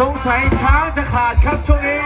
สงสัยช้างจะขาดครับช่วงนี้